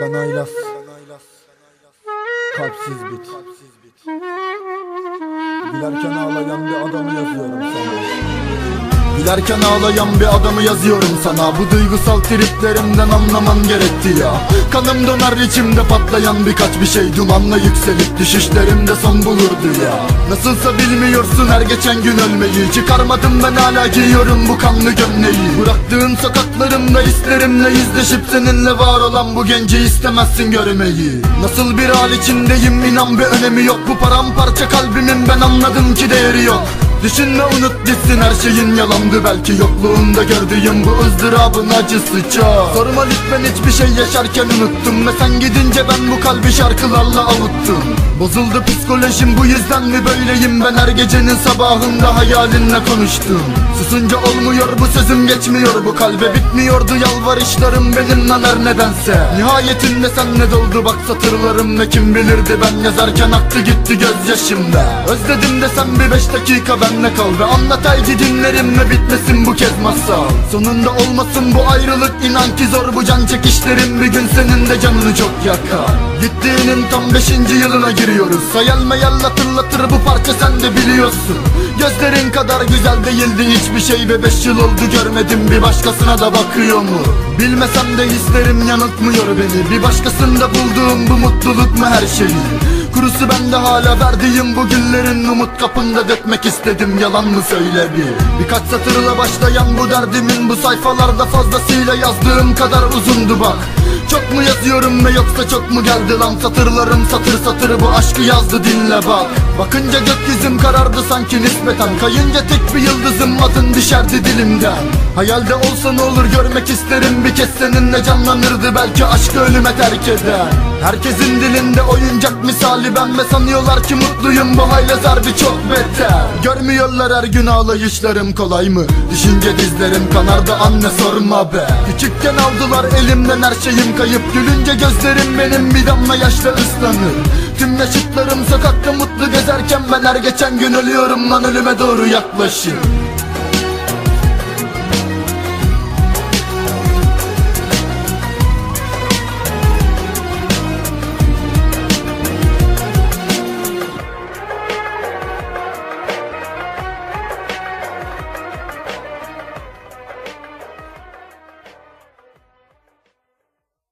Ben Aylas Kalpsiz bit. Gülerken ağlayan bir adamı yazıyorum sana Gülerken ağlayan bir adamı yazıyorum sana. Bu duygusal triplerimden anlaman gerekti ya. Kanım döner içimde patlayan birkaç bir şey. Dumanla yükselip düşüşlerimde son bulurdu ya. Nasılsa bilmiyorsun her geçen gün ölmeyi. Çıkarmadım ben hala giyiyorum bu kanlı gömleği Bıraktığın sokaklarımda hislerimle yüzleşip Seninle var olan bu genci istemezsin görmeyi. Nasıl bir hal içindeyim inan bir önemi yok. Bu paramparça kalbimin ben anladım ki değeri yok Düşünme unut gitsin her şeyin yalandı. Belki Yokluğunda gördüğüm bu ızdırabın acısı çok. Sorma lütfen hiçbir şey yaşarken unuttum. Ve sen gidince ben bu kalbi şarkılarla avuttum. Bozuldu psikolojim bu yüzden mi böyleyim? Ben her gecenin sabahında hayalinle konuştum Susunca olmuyor bu sözüm geçmiyor. Bu kalbe Bitmiyordu yalvarışlarım benimle her nedense. Nihayetinde senle doldu? Bak satırlarım Ve kim bilirdi? Ben yazarken aktı gitti gözyaşımda. Özledim desem bir beş dakika benle kal Ve anlat haydi dinlerim ve bitmesin bu kez masal. Sonunda olmasın bu ayrılık inan ki zor bu can çekişlerim. Bir gün senin de canını çok yakar. Gittiğinin tam beşinci yılına giriyoruz. Hayal meyal hatırlatır bu parça sen de biliyorsun Gözlerin kadar güzel değildi hiçbir şey Ve beş yıl oldu görmedim. Bir başkasına da bakıyor mu? Bilmesem de hislerim yanıltmıyor beni. Bir başkasında bulduğum bu mutluluk mu her şeyi? Kurusu bende hala verdiğim bu güllerin umut kapında dökmek istedim. Yalan mı söyle bir Birkaç satırla başlayan bu derdimin bu sayfalarda fazlasıyla yazdığım kadar uzundu bak çok mu yazıyorum ve yoksa çok mu geldi lan? Satırlarım satır satır bu aşkı yazdı dinle bak. Bakınca gökyüzüm karardı sanki nispeten. Kayınca tek bir yıldızım adın düşerdi dilimden. Hayalde olsa ne olur görmek isterim. Bir kez seninle canlanırdı belki aşkı ölüme terk eder Herkesin dilinde oyuncak misali ben ve sanıyorlar ki mutluyum. Bu haylaz harbi çok beter. Görmüyorlar her gün ağlayışlarım kolay mı? Düşünce dizlerim kanardı anne sorma be. Küçükken aldılar elimden her şeyim kayıp. Gülünce gözlerim benim bir damla yaşla ıslanır. Tüm yaşıtlarım sokakta mutlu gezerken ben her geçen gün ölüyorum lan ölüme doğru yaklaşır